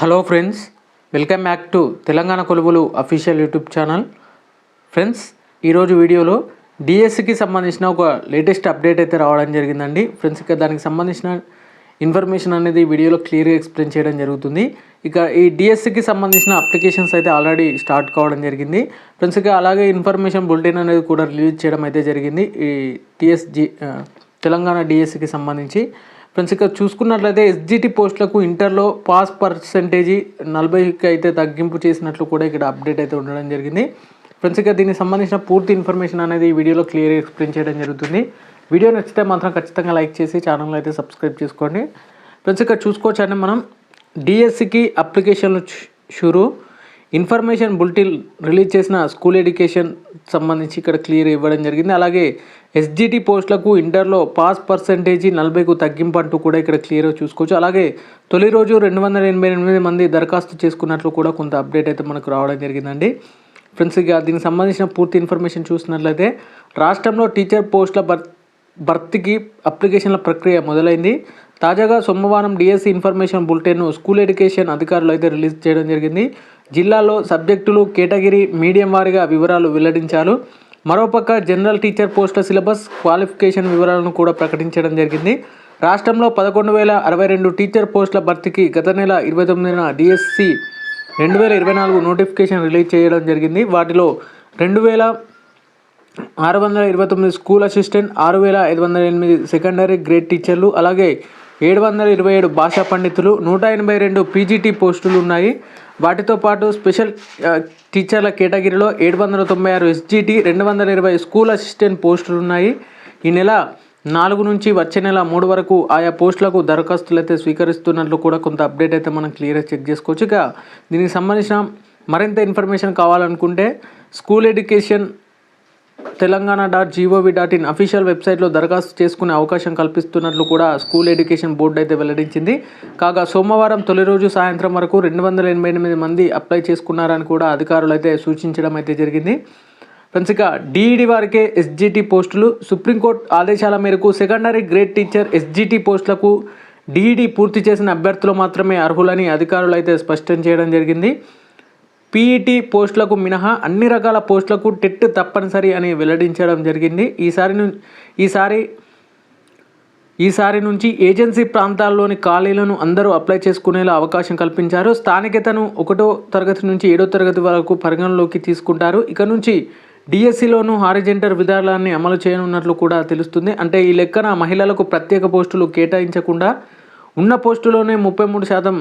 Hello friends welcome back to Telangana Koluvulu official YouTube channel. Friends ఈరోజు వీడియోలో డిఎస్సికి సంబంధించిన ఒక లేటెస్ట్ అప్డేట్ అయితే రావడం జరిగిందండి. ఫ్రెండ్స్ ఇక దానికి సంబంధించిన ఇన్ఫర్మేషన్ అనేది వీడియోలో క్లియర్గా ఎక్స్ప్లెయిన్ చేయడం జరుగుతుంది. ఇక ఈ డిఎస్సికి సంబంధించిన అప్లికేషన్స్ అయితే ఆల్రెడీ స్టార్ట్ కావడం జరిగింది. ఫ్రెండ్స్ ఇక అలాగే ఇన్ఫర్మేషన్ బులెటిన్ అనేది కూడా రిలీజ్ చేయడం అయితే జరిగింది. ఈ టిఎస్జి తెలంగాణ డిఎస్సికి సంబంధించి. ఫ్రెండ్స్ ఇక్కడ చూసుకున్నట్లయితే ఎస్జిటి పోస్టులకు ఇంటర్లో పాస్ పర్సంటేజీ నలభైకి అయితే తగ్గింపు చేసినట్లు కూడా ఇక్కడ అప్డేట్ అయితే ఉండడం జరిగింది. ఫ్రెండ్స్ ఇక దీనికి సంబంధించిన పూర్తి ఇన్ఫర్మేషన్ అనేది ఈ వీడియోలో క్లియర్గా ఎక్స్ప్లెయిన్ చేయడం జరుగుతుంది. వీడియో నచ్చితే మాత్రం ఖచ్చితంగా లైక్ చేసి ఛానల్ అయితే సబ్స్క్రైబ్ చేసుకోండి. ఫ్రెండ్స్ ఇక్కడ చూసుకోవచ్చు మనం. డిఎస్సికి అప్లికేషన్లు షురూ. ఇన్ఫర్మేషన్ బులెటిన్ రిలీజ్ చేసిన స్కూల్ ఎడ్యుకేషన్ సంబంధించి ఇక్కడ క్లియర్ ఇవ్వడం జరిగింది. అలాగే ఎస్జిటి పోస్టులకు ఇంటర్లో పాస్ పర్సంటేజీ నలభైకు తగ్గింపు అంటూ కూడా ఇక్కడ క్లియర్గా చూసుకోవచ్చు. అలాగే తొలి రోజు రెండు వందల ఎనభై ఎనిమిది మంది దరఖాస్తు చేసుకున్నట్లు కూడా కొంత అప్డేట్ అయితే మనకు రావడం జరిగిందండి. ఫ్రెండ్స్ ఇక దీనికి సంబంధించిన పూర్తి ఇన్ఫర్మేషన్ చూసినట్లయితే రాష్ట్రంలో టీచర్ పోస్టుల భర్ భర్తీకి అప్లికేషన్ల ప్రక్రియ మొదలైంది. తాజాగా సోమవారం డిఎస్సి ఇన్ఫర్మేషన్ బులెటిన్ను స్కూల్ ఎడ్యుకేషన్ అధికారులు అయితే రిలీజ్ చేయడం జరిగింది. జిల్లాలో సబ్జెక్టులు కేటగిరీ మీడియం వారిగా వివరాలు వెల్లడించారు. మరోపక్క జనరల్ టీచర్ పోస్టుల సిలబస్ క్వాలిఫికేషన్ వివరాలను కూడా ప్రకటించడం జరిగింది. రాష్ట్రంలో పదకొండు వేల అరవై రెండు టీచర్ పోస్టుల భర్తీకి గత నెల ఇరవై తొమ్మిదిన డిఎస్సి రెండు వేల ఇరవై నాలుగు నోటిఫికేషన్ రిలీజ్ చేయడం జరిగింది. వాటిలో రెండు వేల ఆరు వందల ఇరవై తొమ్మిది స్కూల్ అసిస్టెంట్ ఆరు వేల ఐదు వందల ఎనిమిది సెకండరీ గ్రేడ్ టీచర్లు అలాగే ఏడు వందల ఇరవై ఏడు భాషా పండితులు నూట ఎనభై రెండు పీజీటీ పోస్టులు ఉన్నాయి. వాటితో పాటు స్పెషల్ టీచర్ల కేటగిరీలో ఏడు వందల తొంభై ఆరు ఎస్జిటి రెండు వందల ఇరవై స్కూల్ అసిస్టెంట్ పోస్టులు ఉన్నాయి. ఈ నెల నాలుగు నుంచి వచ్చే నెల మూడు వరకు ఆయా పోస్టులకు దరఖాస్తులు అయితే స్వీకరిస్తున్నట్లు కూడా కొంత అప్డేట్ అయితే మనం క్లియర్గా చెక్ చేసుకోవచ్చు. ఇక దీనికి సంబంధించిన మరింత ఇన్ఫర్మేషన్ కావాలనుకుంటే school education Telangana dot G O V dot in official వెబ్సైట్లో దరఖాస్తు చేసుకునే అవకాశం కల్పిస్తున్నట్లు కూడా స్కూల్ ఎడ్యుకేషన్ బోర్డు అయితే వెల్లడించింది. కాగా సోమవారం తొలి రోజు సాయంత్రం వరకు రెండు వందల ఎనభై ఎనిమిది మంది అప్లై చేసుకున్నారని కూడా అధికారులు అయితే సూచించడం అయితే జరిగింది. ఫ్రెండ్స్ ఇక డిఈడి వారికే ఎస్జిటి పోస్టులు సుప్రీంకోర్టు ఆదేశాల మేరకు సెకండరీ గ్రేడ్ టీచర్ ఎస్జిటి పోస్టులకు డిఈడి పూర్తి చేసిన అభ్యర్థులు మాత్రమే అర్హులని అధికారులు అయితే స్పష్టం చేయడం జరిగింది. పీఈటీ పోస్టులకు మినహా అన్ని రకాల పోస్టులకు టెట్ తప్పనిసరి అని వెల్లడించడం జరిగింది. ఈసారి ఈసారి ఈసారి నుంచి ఏజెన్సీ ప్రాంతాల్లోని ఖాళీలను అందరూ అప్లై చేసుకునేలా అవకాశం కల్పించారు. స్థానికతను ఒకటో తరగతి నుంచి ఏడో తరగతి వరకు పరిగణలోకి తీసుకుంటారు. ఇక నుంచి డిఎస్సిలోను హారిజెంటర్ విధానాన్ని అమలు చేయనున్నట్లు కూడా తెలుస్తుంది. అంటే ఈ లెక్కన మహిళలకు ప్రత్యేక పోస్టులు కేటాయించకుండా ఉన్న పోస్టులోనే ముప్పై మూడు శాతం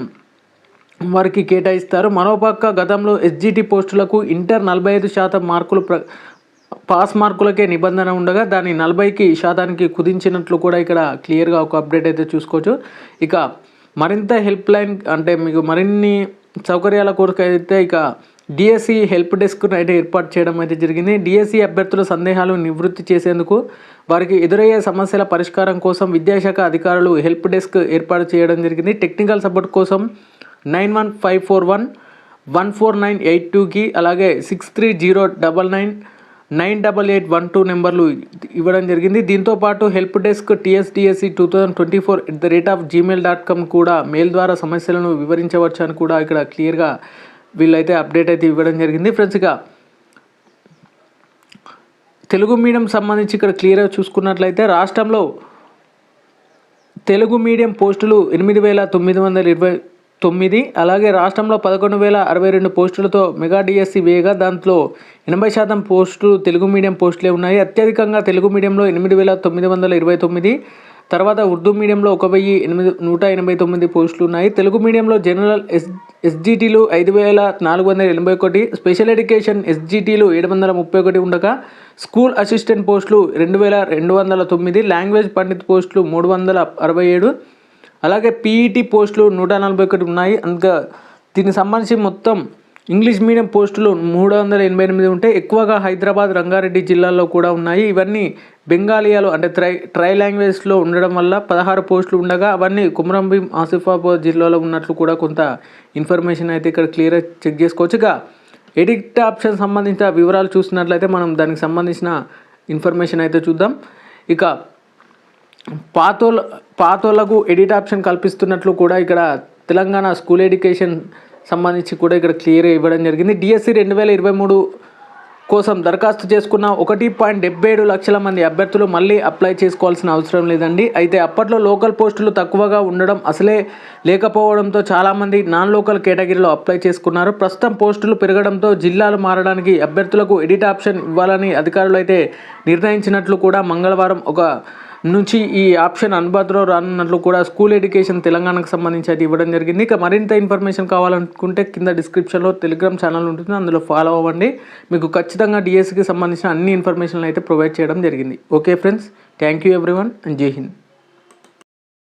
వారికి కేటాయిస్తారు. మరోపక్క గతంలో ఎస్జిటి పోస్టులకు ఇంటర్ నలభై ఐదు శాతం మార్కులు ప్ర పాస్ మార్కులకే నిబంధన ఉండగా దాన్ని నలభైకి శాతానికి కుదించినట్లు కూడా ఇక్కడ క్లియర్గా ఒక అప్డేట్ అయితే చూసుకోవచ్చు. ఇక మరింత హెల్ప్ లైన్ అంటే మీకు మరిన్ని సౌకర్యాల కొరకు అయితే ఇక డిఎస్సి హెల్ప్ డెస్క్ అయితే ఏర్పాటు చేయడం అయితే జరిగింది. డిఎస్సి అభ్యర్థుల సందేహాలు నివృత్తి చేసేందుకు వారికి ఎదురయ్యే సమస్యల పరిష్కారం కోసం విద్యాశాఖ అధికారులు హెల్ప్ డెస్క్ ఏర్పాటు చేయడం జరిగింది. టెక్నికల్ సపోర్ట్ కోసం nine one five four one one four nine eight టూకి అలాగే six three zero double nine nine double eight one two నెంబర్లు ఇవ్వడం జరిగింది. దీంతో పాటు help desk TSDSC two thousand twenty four at the rate of Gmail dot com కూడా mail ద్వారా సమస్యలను వివరించవచ్చు అని కూడా ఇక్కడ క్లియర్గా వీళ్ళైతే అప్డేట్ అయితే ఇవ్వడం జరిగింది. ఫ్రెండ్స్ ఇక తెలుగు మీడియం సంబంధించి ఇక్కడ క్లియర్గా చూసుకున్నట్లయితే రాష్ట్రంలో తెలుగు మీడియం పోస్టులు ఎనిమిది వేల తొమ్మిది వందల ఇరవై తొమ్మిది. అలాగే రాష్ట్రంలో పదకొండు వేల అరవై రెండు పోస్టులతో మెగా డిఎస్సి వేయగా దాంట్లో ఎనభై శాతం పోస్టులు తెలుగు మీడియం పోస్టులే ఉన్నాయి. అత్యధికంగా తెలుగు మీడియంలో ఎనిమిది వేల తొమ్మిది వందల ఇరవై తొమ్మిది. తర్వాత ఉర్దూ మీడియంలో ఒక వెయ్యి ఎనిమిది నూట ఎనభై తొమ్మిది పోస్టులు ఉన్నాయి. తెలుగు మీడియంలో జనరల్ ఎస్ ఎస్జిటీలు ఐదు వేల నాలుగు వందల ఎనభై ఒకటి. స్పెషల్ ఎడ్యుకేషన్ ఎస్జిటీలు ఏడు వందల ముప్పై ఒకటి ఉండగా స్కూల్ అసిస్టెంట్ పోస్టులు రెండు వేల రెండు వందల తొమ్మిది. లాంగ్వేజ్ పండిత్ పోస్టులు మూడు వందల అరవై ఏడు. అలాగే పీఈటీ పోస్టులు నూట నలభై ఒకటి ఉన్నాయి. అందుకే దీనికి సంబంధించి మొత్తం ఇంగ్లీష్ మీడియం పోస్టులు మూడు వందల ఎనభై ఎనిమిది ఉంటే ఎక్కువగా హైదరాబాద్ రంగారెడ్డి జిల్లాల్లో కూడా ఉన్నాయి. ఇవన్నీ బెంగాలియాలో అంటే ట్రై ట్రై లాంగ్వేజ్లో ఉండడం వల్ల పదహారు పోస్టులు ఉండగా అవన్నీ కుమరంభీం ఆసిఫాబాద్ జిల్లాలో ఉన్నట్లు కూడా కొంత ఇన్ఫర్మేషన్ అయితే ఇక్కడ క్లియర్గా చెక్ చేసుకోవచ్చు. ఇక ఎడిక్ట్ ఆప్షన్ సంబంధించిన వివరాలు చూసినట్లయితే మనం దానికి సంబంధించిన ఇన్ఫర్మేషన్ అయితే చూద్దాం. ఇక పాతోల పాతోళ్ళకు ఎడిట్ ఆప్షన్ కల్పిస్తున్నట్లు కూడా ఇక్కడ తెలంగాణ స్కూల్ ఎడ్యుకేషన్ సంబంధించి కూడా ఇక్కడ క్లియర్గా ఇవ్వడం జరిగింది. డిఎస్సి రెండు వేల ఇరవై మూడు కోసం దరఖాస్తు చేసుకున్న ఒకటి పాయింట్ డెబ్బై ఏడు లక్షల మంది అభ్యర్థులు మళ్ళీ అప్లై చేసుకోవాల్సిన అవసరం లేదండి. అయితే అప్పట్లో లోకల్ పోస్టులు తక్కువగా ఉండడం అసలే లేకపోవడంతో చాలామంది నాన్ లోకల్ కేటగిరీలో అప్లై చేసుకున్నారు. ప్రస్తుతం పోస్టులు పెరగడంతో జిల్లాలు మారడానికి అభ్యర్థులకు ఎడిట్ ఆప్షన్ ఇవ్వాలని అధికారులు అయితే నిర్ణయించినట్లు కూడా మంగళవారం ఒక నుంచి ఈ ఆప్షన్ అందుబాటులో రానున్నట్లు కూడా స్కూల్ ఎడ్యుకేషన్ తెలంగాణకు సంబంధించి అది ఇవ్వడం జరిగింది. ఇక మరింత ఇన్ఫర్మేషన్ కావాలనుకుంటే కింద డిస్క్రిప్షన్లో టెలిగ్రామ్ ఛానల్ ఉంటుంది. అందులో ఫాలో అవ్వండి. మీకు ఖచ్చితంగా డిఎస్సికి సంబంధించిన అన్ని ఇన్ఫర్మేషన్లు అయితే ప్రొవైడ్ చేయడం జరిగింది. Okay friends thank you everyone and జై హింద్.